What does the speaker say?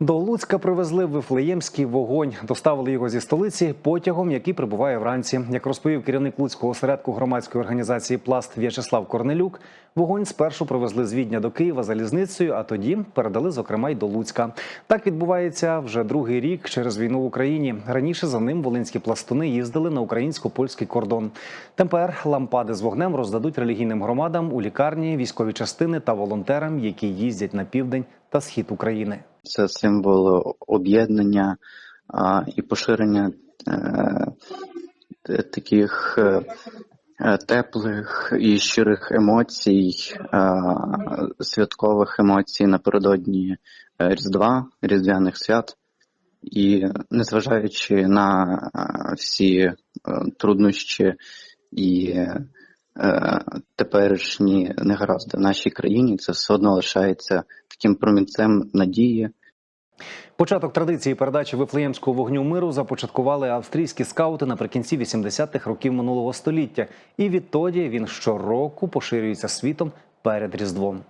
До Луцька привезли вифлеємський вогонь. Доставили його зі столиці потягом, який прибуває вранці. Як розповів керівник Луцького осередку громадської організації Пласт В'ячеслав Корнелюк, вогонь спершу привезли з Відня до Києва залізницею, а тоді передали, зокрема, й до Луцька. Так відбувається вже другий рік через війну в Україні. Раніше за ним волинські пластуни їздили на українсько-польський кордон. Тепер лампади з вогнем роздадуть релігійним громадам у лікарні, військові частини та волонтерам, які їздять на південь та схід України. Це символ об'єднання і поширення е, таких е, теплих і щирих емоцій, святкових емоцій напередодні Різдва, Різдвяних свят. І незважаючи на е, всі труднощі і е, теперішні негаразди в нашій країні, це все одно лишається таким промінцем надії, Початок традиції передачі вифлеємського вогню миру започаткували австрійські скаути наприкінці 80-х років минулого століття, і відтоді він щороку поширюється світом перед Різдвом.